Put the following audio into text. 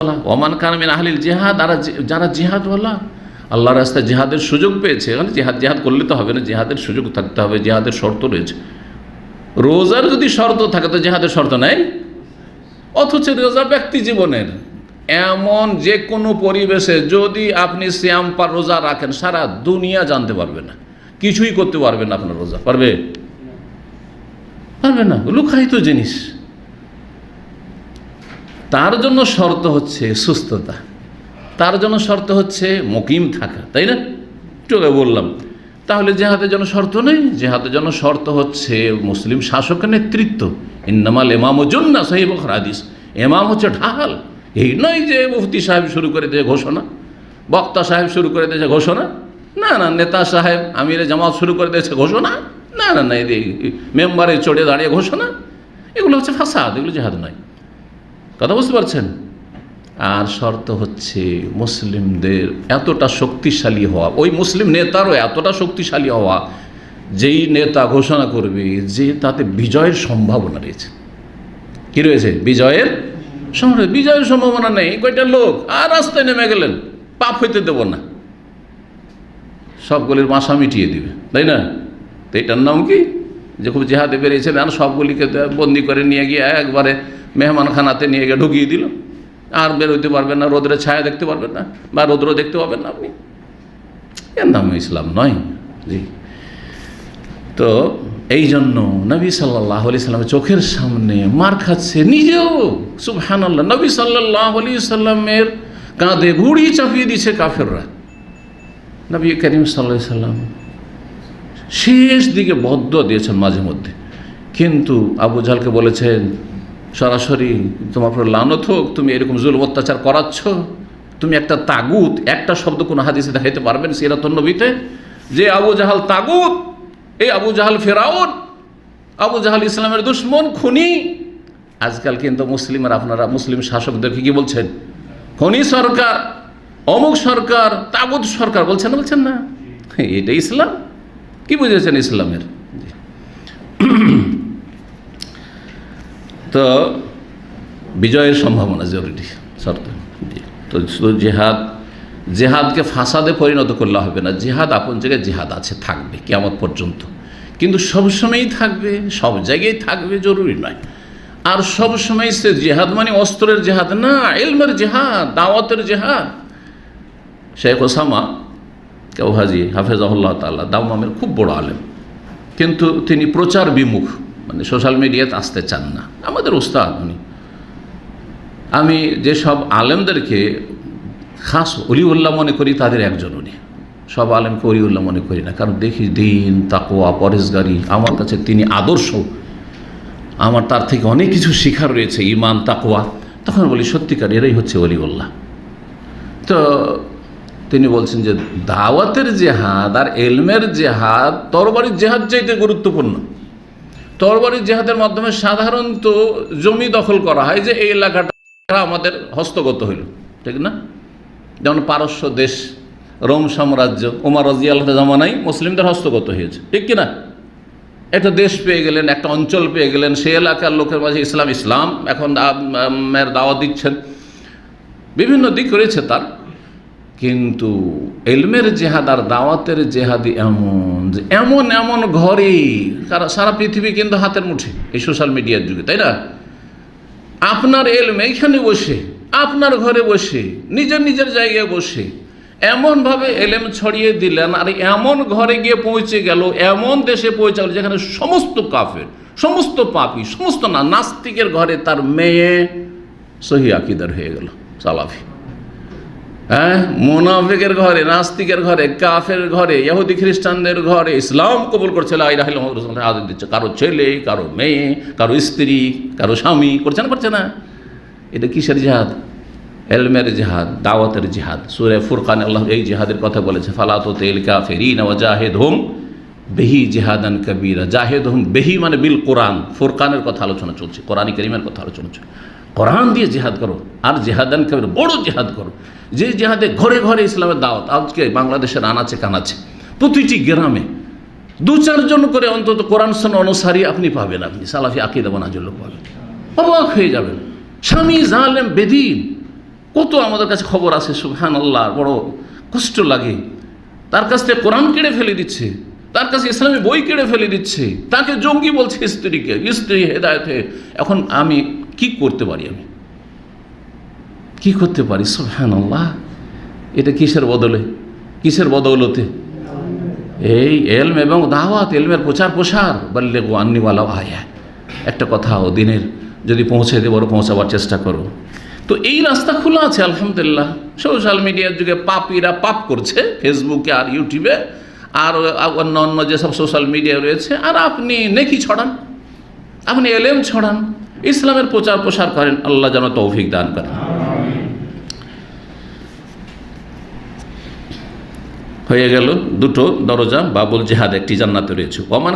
Oman কানমিন আহলিল জেহাদ আর যারা জেহাদওয়ালা আল্লাহ রাস্তায় জেহাদের সুযোগ পেয়েছে মানে জেহাদ জেহাদ করলে তো হবে না, জেহাদের সুযোগ থাকতে হবে, জেহাদের শর্ত রয়েছে। রোজার যদি শর্ত থাকে, তো জেহাদের শর্ত নাই। অথচ রোজা ব্যক্তি জীবনের, এমন যে কোনো পরিবেশে যদি আপনি শ্যাম পা রোজা রাখেন, সারা দুনিয়া জানতে পারবে না। কিছুই করতে পারবেন না আপনার রোজা, পারবে? পারবে না। লুকায়িত জিনিস। তার জন্য শর্ত হচ্ছে সুস্থতা। তার জন্য শর্ত হচ্ছে মকিম থাকা, তাই না? চলে বললাম। তাহলে জেহাদের জন্য শর্ত নেই। জেহাদের জন্য শর্ত হচ্ছে মুসলিম শাসকের নেতৃত্ব। ইন্নামাল এমাম জন্না সাহিব হাদিস। এমাম হচ্ছে ঢাল। এই নয় যে মুফতি সাহেব শুরু করে দিয়েছে ঘোষণা, বক্তা সাহেব শুরু করে দিয়েছে ঘোষণা। না না, নেতা সাহেব, আমিরে জামাত শুরু করে দিয়েছে ঘোষণা। না না না মেম্বারে চড়ে দাঁড়িয়ে ঘোষণা। এগুলো হচ্ছে ফাসাদ, এগুলো জেহাদ নয়। কথা বুঝতে পারছেন? আর শর্ত হচ্ছে মুসলিমদের এতটা শক্তিশালী হওয়া। ওই মুসলিম নেতারও এতটা শক্তিশালী হওয়া, যেই নেতা ঘোষণা করবে যে তাতে বিজয়ের সম্ভাবনা রয়েছে। কি রয়েছে? বিজয়ের সম্ভাবনা বিজয়ের সম্ভাবনা নেই। কয়টা লোক? আর রাস্তায় নেমে গেলেন। পাপ হইতে দেব না। সবগুলির মাসা মিটিয়ে দিবে। তাই না? তো এটার নাম কি? যে খুব জেহাদে বেরিয়েছিলেন সবগুলিকে বন্দি করে নিয়ে গিয়ে একবারে মেহমানখানাতে নিয়ে গিয়ে ঢুকিয়ে দিল। আর বেরোতে পারবেন না রোদ্রের ছায়া দেখতে পারবেন না, বা রৌদ্র দেখতে পাবেন না আপনি। এর নাম ইসলাম নয়। জি। তো এই জন্য নবী সাল্লাহ আলি সাল্লামের চোখের সামনে মার খাচ্ছে নিজেও। সুবহান আল্লাহ নবী সাল্লাহ আলি সাল্লামের কাঁধে ঘুড়ি চাপিয়ে দিছে কাফেররা। নবী করিম সাল্লাহ সাল্লাম শেষ দিকে বদ্ধ দিয়েছেন মাঝে মধ্যে। কিন্তু আবু জালকে বলেছেন সরাসরি তোমার উপর লানত হোক, তুমি এরকম জুল অত্যাচার করাচ্ছ, তুমি একটা তাগুত, একটা শব্দ কোনো হাদিসে দেখাইতে পারবেন সিরাতন নবীতে, যে আবু জাহাল তাগুত, এই আবু জাহাল ফেরাউন, আবু জাহাল ইসলামের দুশ্মন, খুনি। আজকাল কিন্তু মুসলিমের আপনারা, মুসলিম শাসকদেরকে কি বলছেন? খনি সরকার, অমুক সরকার, তাগুত সরকার, বলছেন বলছেন না? এটা ইসলাম? কি বুঝেছেন ইসলামের জি। তো বিজয়ের সম্ভাবনা জরুরি শর্ত তো শুধু জেহাদ, জেহাদকে ফাসাদে পরিণত করলে হবে না। জেহাদ আপন জায়গায় জেহাদ আছে, থাকবে কেমন পর্যন্ত। কিন্তু সবসময়ই থাকবে, সব জায়গায় থাকবে জরুরি নয়। আর সবসময় সে জেহাদ মানে অস্ত্রের জেহাদ না এলমের জেহাদ, দাওয়াতের জেহাদ। শেখ ওসামা কেউ হাজি হাফেজ হাফেজাহুল্লাহ তাল্লাহ দাউমামের খুব বড় আলেম। কিন্তু তিনি প্রচার বিমুখ। মানে সোশ্যাল মিডিয়াতে আসতে চান না। আমাদের উস্তাদ উনি। আমি যেসব আলেমদেরকে খাস অলিউল্লাহ মনে করি, তাদের একজন উনি। সব আলেমকে অলিউল্লাহ মনে করি না, কারণ দেখি দিন তাকোয়া পরেশগারি, আমার কাছে তিনি আদর্শ। আমার তার থেকে অনেক কিছু শিখার রয়েছে ইমান তাকোয়া তখন বলি, সত্যিকার এরাই হচ্ছে অলিউল্লাহ। তো তিনি বলছেন যে, দাওয়াতের জেহাদ আর এলমের জেহাদ, তরবারির জেহাদ চাইতে গুরুত্বপূর্ণ। তরবারির জেহাদের মাধ্যমে সাধারণত জমি দখল করা হয় যে এই এলাকাটা আমাদের হস্তগত হইল, ঠিক না? যেমন পারস্য দেশ, রোম সাম্রাজ্য ওমার রাজিয়াল জামানাই মুসলিমদের হস্তগত হয়েছে, ঠিক কিনা? একটা দেশ পেয়ে গেলেন, একটা অঞ্চল পেয়ে গেলেন সে এলাকার লোকের মাঝে ইসলাম ইসলাম, এখন দাওয়াত দিচ্ছেন। বিভিন্ন দিক রয়েছে তার। কিন্তু এলমের জেহাদ আর দাওয়াতের জেহাদি এমন যে এমন এমন ঘরে সারা পৃথিবী কিন্তু হাতের মুঠে এই সোশ্যাল মিডিয়ার যুগে, তাই না? আপনার এলম এইখানে বসে, আপনার ঘরে বসে, নিজের নিজের জায়গায় বসে, এমনভাবে এলেম ছড়িয়ে দিলেন আর এমন ঘরে গিয়ে পৌঁছে গেল, এমন দেশে পৌঁছে গেল যেখানে সমস্ত কাফের, সমস্ত পাপি, সমস্ত না নাস্তিকের ঘরে তার মেয়ে সহি আকিদার হয়ে গেল, সালাফি। হ্যাঁ? মোনাফিকের ঘরে, নাস্তিকের ঘরে, কাফের ঘরে, ইহুদি খ্রিস্টানদের ঘরে, ইসলাম কবুল করছে আদর দিচ্ছে, কারও ছেলে, কারও মেয়ে, কারও স্ত্রী, কারও স্বামী, করছে না করছে না। এটা কিসের জেহাদ? এলমের জেহাদ, দাওয়াতের জেহাদ। সুরে ফুরকান, আল্লাহ এই জেহাদের কথা বলেছে ফালাতো তেল কাফেরিন ওয়া জাহেদ হোম বেহি জেহাদান কবিরা। জাহেদ হোম বেহি মানে বিল কোরআন। ফুরকানের কথা আলোচনা চলছে কোরআন করিমের কথা আলোচনা চলছে। কোরআন দিয়ে জেহাদ করো, আর জেহাদান কবির বড় জেহাদ করো। যে জেহাদে ঘরে ঘরে ইসলামের দাওয়াত, আজকে বাংলাদেশের আনাচে কানাচে, প্রতিটি গ্রামে দু চারজন করে অন্তত কোরআন সন অনুসারী আপনি পাবেন আপনি, সালাফি আকিদা বানাজুর লোক পাবেন। অবাক হয়ে যাবেন। স্বামী জালেম, বেদিন, কত আমাদের কাছে খবর আছে সুহান আল্লাহ বড় কষ্ট লাগে। তার কাছ থেকে কোরআন কেড়ে ফেলে দিচ্ছে, তার কাছে ইসলামী বই কেড়ে ফেলে দিচ্ছে, তাকে জঙ্গি বলছে স্ত্রীকে, স্ত্রী হেদায়তে। এখন আমি কি করতে পারি আমি? কি করতে পারি? সুহান আল্লাহ এটা কিসের বদলে? কিসের বদৌলতে? এই এলম এবং দাওয়াত, এলমের প্রচার প্রসার। বললে গো আন্নিওয়ালা আয়া একটা কথা ও দিনের, যদি পৌঁছে দেবো পৌঁছাবার চেষ্টা করো। তো এই রাস্তা খোলা আছে, আলহামদুলিল্লাহ। সোশ্যাল মিডিয়ার যুগে পাপিরা পাপ করছে, ফেসবুকে আর ইউটিউবে। আর অন্য অন্য যেসব সোশ্যাল মিডিয়া রয়েছে, আর আপনি নেকি ছড়ান। আপনি এলেম ছড়ান। ইসলামের প্রচার প্রসার করেন, আল্লাহ যেন তৌফিক দান করেন। হয়ে গেল দুটো দরজা, বাবুল জেহাদ একটি জান্নাতে রয়েছে। ওমান